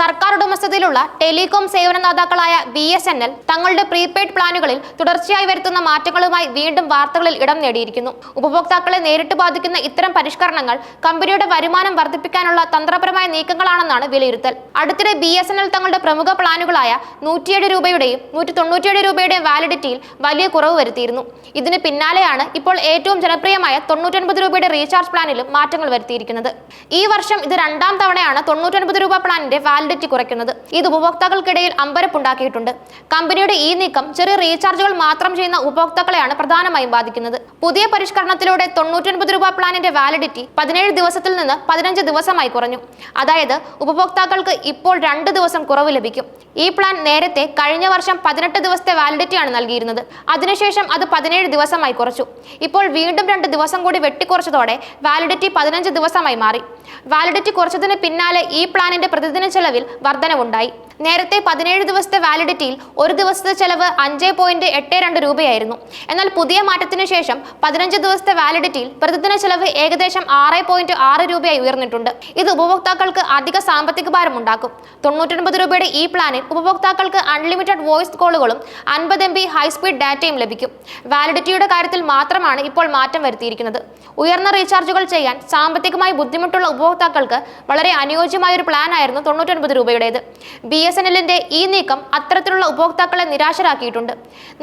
സർക്കാർ ഉടമസ്ഥതയിലുള്ള ടെലികോം സേവനദാതാക്കളായ ബി എസ് എൻ എൽ തങ്ങളുടെ പ്രീപെയ്ഡ് പ്ലാനുകളിൽ തുടർച്ചയായി വരുത്തുന്ന മാറ്റങ്ങളുമായി വീണ്ടും വാർത്തകളിൽ ഇടം നേടിയിരിക്കുന്നു. ഉപഭോക്താക്കളെ നേരിട്ട് ബാധിക്കുന്ന ഇത്തരം പരിഷ്കരണങ്ങൾ കമ്പനിയുടെ വരുമാനം വർദ്ധിപ്പിക്കാനുള്ള തന്ത്രപരമായ നീക്കങ്ങളാണെന്നാണ് വിലയിരുത്തൽ. അടുത്തിടെ ബി എസ് എൻ എൽ തങ്ങളുടെ പ്രമുഖ പ്ലാനുകളായ നൂറ്റിയേഴ് രൂപയുടെയും നൂറ്റി തൊണ്ണൂറ്റിയേഴ് രൂപയുടെയും വാലിഡിറ്റിയിൽ വലിയ കുറവ് വരുത്തിയിരുന്നു. ഇതിന് പിന്നാലെയാണ് ഇപ്പോൾ ഏറ്റവും ജനപ്രിയമായ തൊണ്ണൂറ്റൊൻപത് രൂപയുടെ റീചാർജ് പ്ലാനിലും മാറ്റങ്ങൾ വരുത്തിയിരിക്കുന്നത്. ഈ വർഷം ഇത് രണ്ടാം തവണയാണ് തൊണ്ണൂറ്റൊൻപത് രൂപ പ്ലാനിന്റെ വാലിഡിറ്റി കുറയ്ക്കുന്നത് ഇത് ഉപഭോക്താക്കൾക്കിടയിൽ അമ്പരപ്പുണ്ടാക്കിയിട്ടുണ്ട്. കമ്പനിയുടെ ഈ നീക്കം ചെറിയ റീചാർജുകൾ മാത്രം ചെയ്യുന്ന ഉപഭോക്താക്കളെയാണ് പ്രധാനമായും ബാധിക്കുന്നത്. പുതിയ പരിഷ്കരണത്തിലൂടെ തൊണ്ണൂറ്റൊൻപത് രൂപ പ്ലാനിന്റെ വാലിഡിറ്റി പതിനേഴ് ദിവസത്തിൽ നിന്ന് പതിനഞ്ച് ദിവസമായി കുറഞ്ഞു. അതായത് ഉപഭോക്താക്കൾക്ക് ഇപ്പോൾ രണ്ട് ദിവസം കുറവ് ലഭിക്കും. ഈ പ്ലാൻ നേരത്തെ കഴിഞ്ഞ വർഷം പതിനെട്ട് ദിവസത്തെ വാലിഡിറ്റിയാണ് നൽകിയിരുന്നത്. അതിനുശേഷം അത് പതിനേഴ് ദിവസമായി കുറച്ചു. ഇപ്പോൾ വീണ്ടും രണ്ട് ദിവസം കൂടി വെട്ടിക്കുറച്ചതോടെ വാലിഡിറ്റി പതിനഞ്ച് ദിവസമായി മാറി. വാലിഡിറ്റി കുറച്ചതിന് പിന്നാലെ ഈ പ്ലാനിന്റെ പ്രതിദിന ചെലവിൽ വർധനവുണ്ടായി. നേരത്തെ പതിനേഴ് ദിവസത്തെ വാലിഡിറ്റിയിൽ ഒരു ദിവസത്തെ ചെലവ് അഞ്ച് പോയിന്റ് എട്ട് രണ്ട് രൂപയായിരുന്നു. എന്നാൽ പുതിയ മാറ്റത്തിന് ശേഷം പതിനഞ്ച് ദിവസത്തെ വാലിഡിറ്റിയിൽ പ്രതിദിന ചെലവ് ഏകദേശം ആറ് പോയിന്റ് ആറ് രൂപയായി ഉയർന്നിട്ടുണ്ട്. ഇത് ഉപഭോക്താക്കൾക്ക് അധിക സാമ്പത്തിക ഭാരം ഉണ്ടാക്കും. തൊണ്ണൂറ്റൊൻപത് രൂപയുടെ ഈ പ്ലാനിൽ ഉപഭോക്താക്കൾക്ക് അൺലിമിറ്റഡ് വോയിസ് കോളുകളും അൻപത് എം ബി ഹൈസ്പീഡ് ഡാറ്റയും ലഭിക്കും. വാലിഡിറ്റിയുടെ കാര്യത്തിൽ മാത്രമാണ് ഇപ്പോൾ മാറ്റം വരുത്തിയിരിക്കുന്നത്. ഉയർന്ന റീചാർജുകൾ ചെയ്യാൻ സാമ്പത്തികമായി ബുദ്ധിമുട്ടുള്ള ഉപഭോക്താക്കൾക്ക് വളരെ അനുയോജ്യമായ ഒരു പ്ലാൻ ആയിരുന്നു തൊണ്ണൂറ്റൊൻപത് രൂപയുടേത്. ബി എസ് എൻ എല്ലിന്റെ ഈ നീക്കം അത്തരത്തിലുള്ള ഉപഭോക്താക്കളെ നിരാശരാക്കിയിട്ടുണ്ട്.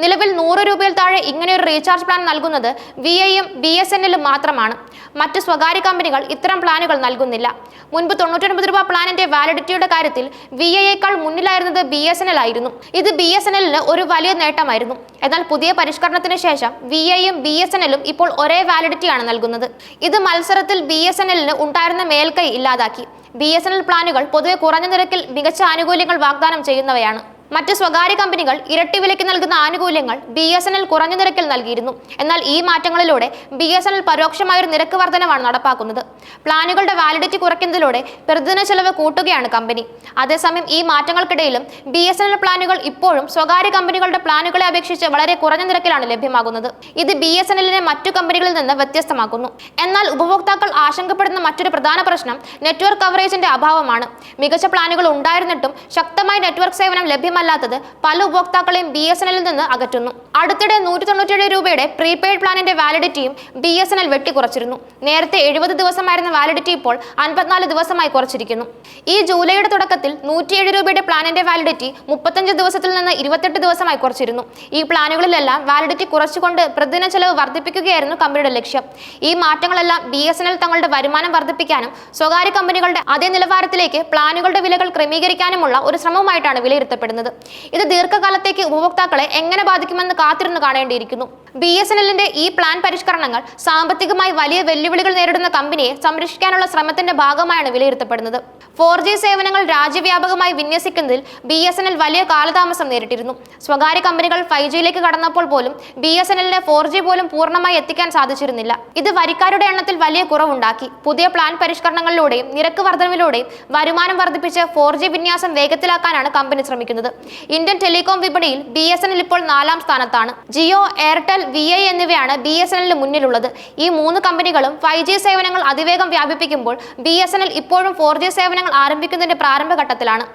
നിലവിൽ നൂറ് രൂപയിൽ താഴെ ഇങ്ങനെയൊരു റീചാർജ് പ്ലാൻ നൽകുന്നത് വി ഐയും ബി എസ് എൻ എല്ലും മാത്രമാണ്. മറ്റ് സ്വകാര്യ കമ്പനികൾ ഇത്തരം പ്ലാനുകൾ നൽകുന്നില്ല. മുൻപ് തൊണ്ണൂറ്റൊൻപത് രൂപ പ്ലാനിന്റെ വാലിഡിറ്റിയുടെ കാര്യത്തിൽ വി ഐയേക്കാൾ മുന്നിലായിരുന്നത് ബി എസ് എൻ എൽ ആയിരുന്നു. ഇത് ബി എസ് എൻ എല്ലിന് ഒരു വലിയ നേട്ടമായിരുന്നു. എന്നാൽ പുതിയ പരിഷ്കരണത്തിന് ശേഷം വി ഐയും ബി എസ് എൻ എല്ലും ഇപ്പോൾ ഒരേ വാലിഡിറ്റിയാണ് നൽകുന്നത്. ഇത് മത്സരത്തിൽ ബി എസ് എൻ എല്ലിന് ഉണ്ടായിരുന്ന മേൽക്കൈ ഇല്ലാതാക്കി. ബി എസ് എൻ എൽ പ്ലാനുകൾ പൊതുവെ കുറഞ്ഞ നിരക്കിൽ മികച്ച ആനുകൂല്യങ്ങൾ വാഗ്ദാനം ചെയ്യുന്നവയാണ്. മറ്റ് സ്വകാര്യ കമ്പനികൾ ഇരട്ടി വിലയ്ക്ക് നൽകുന്ന ആനുകൂല്യങ്ങൾ ബി എസ് എൻ എൽ കുറഞ്ഞ നിരക്കിൽ നൽകിയിരുന്നു. എന്നാൽ ഈ മാറ്റങ്ങളിലൂടെ ബി എസ് എൻ എൽ പരോക്ഷമായ ഒരു നിരക്ക് വർധനമാണ് നടപ്പാക്കുന്നത്. പ്ലാനുകളുടെ വാലിഡിറ്റി കുറയ്ക്കുന്നതിലൂടെ പ്രതിദിന ചെലവ് കൂട്ടുകയാണ് കമ്പനി. അതേസമയം ഈ മാറ്റങ്ങൾക്കിടയിലും ബി എസ് എൻ എൽ പ്ലാനുകൾ ഇപ്പോഴും സ്വകാര്യ കമ്പനികളുടെ പ്ലാനുകളെ അപേക്ഷിച്ച് വളരെ കുറഞ്ഞ നിരക്കിലാണ് ലഭ്യമാകുന്നത്. ഇത് ബി എസ് എൻ എല്ലിനെ മറ്റു കമ്പനികളിൽ നിന്ന് വ്യത്യസ്തമാക്കുന്നു. എന്നാൽ ഉപഭോക്താക്കൾ ആശങ്കപ്പെടുന്ന മറ്റൊരു പ്രധാന പ്രശ്നം നെറ്റ്വർക്ക് കവറേജിന്റെ അഭാവമാണ്. മികച്ച പ്ലാനുകൾ ഉണ്ടായിരുന്നിട്ടും ശക്തമായ നെറ്റ്വർക്ക് സേവനം ലഭ്യമല്ലാത്തത് പല ഉപഭോക്താക്കളെയും ബി എസ് എൻ നിന്ന് അകറ്റുന്നു. അടുത്തിടെ നൂറ്റി തൊണ്ണൂറ്റിയേഴ് രൂപയുടെ പ്രീപെയ്ഡ് പ്ലാനിന്റെ വാലിഡിറ്റിയും ബി എസ് എൻ എൽ വെട്ടിക്കുറച്ചിരുന്നു നേരത്തെ എഴുപത് ദിവസമായിരുന്ന വാലിഡിറ്റി ഇപ്പോൾ അൻപത്തിനാല് ദിവസമായി കുറച്ചിരിക്കുന്നു. ഈ ജൂലൈയുടെ തുടക്കത്തിൽ നൂറ്റിയേഴ് രൂപയുടെ പ്ലാനിന്റെ വാലിഡിറ്റി മുപ്പത്തഞ്ച് ദിവസത്തിൽ നിന്ന് ഇരുപത്തെട്ട് ദിവസമായി കുറച്ചിരുന്നു. ഈ പ്ലാനുകളിലെല്ലാം വാലിഡിറ്റി കുറച്ചുകൊണ്ട് പ്രതിദിന ചെലവ് വർദ്ധിപ്പിക്കുകയായിരുന്നു കമ്പനിയുടെ ലക്ഷ്യം. ഈ മാറ്റങ്ങളെല്ലാം ബി എസ് എൻ എൽ തങ്ങളുടെ വരുമാനം വർദ്ധിപ്പിക്കാനും സ്വകാര്യ കമ്പനികളുടെ അതേ നിലവാരത്തിലേക്ക് പ്ലാനുകളുടെ വിലകൾ ക്രമീകരിക്കാനുമുള്ള ഒരു ശ്രമമായിട്ടാണ് വിലയിരുത്തപ്പെടുന്നത്. ഇത് ദീർഘകാലത്തേക്ക് ഉപഭോക്താക്കളെ എങ്ങനെ ബാധിക്കുമെന്ന് കാത്തിരുന്ന് കാണേണ്ടിയിരിക്കുന്നു. ബി എസ് എൻ എല്ലിന്റെ ഈ പ്ലാൻ പരിഷ്കരണങ്ങൾ സാമ്പത്തികമായി വലിയ വെല്ലുവിളികൾ നേരിടുന്ന കമ്പനിയെ സംരക്ഷിക്കാനുള്ള ശ്രമത്തിന്റെ ഭാഗമായാണ് വിലയിരുത്തപ്പെടുന്നത്. ഫോർ ജി സേവനങ്ങൾ രാജ്യവ്യാപകമായി വിന്യസിക്കുന്നതിൽ ബി എസ് എൻ എൽ വലിയ കാലതാമസം നേരിട്ടിരുന്നു. സ്വകാര്യ കമ്പനികൾ ഫൈവ് ജിയിലേക്ക് കടന്നപ്പോൾ പോലും ബി എസ് എൻ എല്ലിന് ഫോർ ജി പോലും പൂർണമായി എത്തിക്കാൻ സാധിച്ചിരുന്നില്ല. ഇത് വരിക്കാരുടെ എണ്ണത്തിൽ വലിയ കുറവുണ്ടാക്കി. പുതിയ പ്ലാൻ പരിഷ്കരണങ്ങളിലൂടെയും നിരക്ക് വർധനവിലൂടെയും വരുമാനം വർദ്ധിപ്പിച്ച് ഫോർ ജി വിന്യാസം വേഗത്തിലാക്കാനാണ് കമ്പനി ശ്രമിക്കുന്നത്. ഇന്ത്യൻ ടെലികോം വിപണിയിൽ ബി എസ് എൻ എൽ ഇപ്പോൾ നാലാം സ്ഥാനത്താണ്. ജിയോ എയർടെൽ വി ഐ എന്നിവയാണ് ബി എസ് എൻ എല്ലിന് മുന്നിലുള്ളത്. ഈ മൂന്ന് കമ്പനികളും ഫൈവ് ജി സേവനങ്ങൾ അതിവേഗം വ്യാപിപ്പിക്കുമ്പോൾ ബി എസ് എൻ എൽ ഇപ്പോഴും ഫോർ ജി സേവനങ്ങൾ ആരംഭിക്കുന്നതിന്റെ പ്രാരംഭഘട്ടത്തിലാണ്.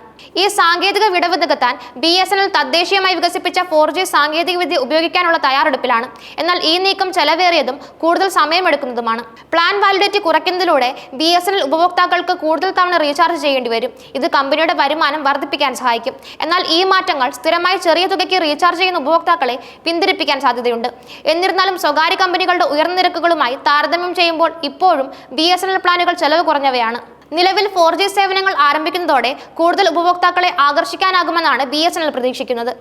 ഈ സാങ്കേതിക വിടവ് നികത്താൻ ബി എസ് എൻ എൽ തദ്ദേശീയമായി വികസിപ്പിച്ച ഫോർ ജി സാങ്കേതികവിദ്യ ഉപയോഗിക്കാനുള്ള തയ്യാറെടുപ്പിലാണ്. എന്നാൽ ഈ നീക്കം ചെലവേറിയതും കൂടുതൽ സമയമെടുക്കുന്നതുമാണ്. പ്ലാൻ വാലിഡിറ്റി കുറയ്ക്കുന്നതിലൂടെ ബി എസ് എൻ എൽ ഉപഭോക്താക്കൾക്ക് കൂടുതൽ തവണ റീചാർജ് ചെയ്യേണ്ടി വരും. ഇത് കമ്പനിയുടെ വരുമാനം വർദ്ധിപ്പിക്കാൻ സഹായിക്കും. എന്നാൽ ഈ മാറ്റങ്ങൾ സ്ഥിരമായി ചെറിയ തുകയ്ക്ക് റീചാർജ് ചെയ്യുന്ന ഉപഭോക്താക്കളെ പിന്തിരിപ്പിക്കാൻ സാധ്യതയുണ്ട്. എന്നിരുന്നാലും സ്വകാര്യ കമ്പനികളുടെ ഉയർന്ന നിരക്കുകളുമായി താരതമ്യം ചെയ്യുമ്പോൾ ഇപ്പോഴും ബി എസ് എൻ എൽ പ്ലാനുകൾ ചെലവ് കുറഞ്ഞവയാണ്. നിലവിൽ ഫോർ സേവനങ്ങൾ ആരംഭിക്കുന്നതോടെ കൂടുതൽ ഉപഭോക്താക്കളെ ആകർഷിക്കാനാകുമെന്നാണ് ബി പ്രതീക്ഷിക്കുന്നത്.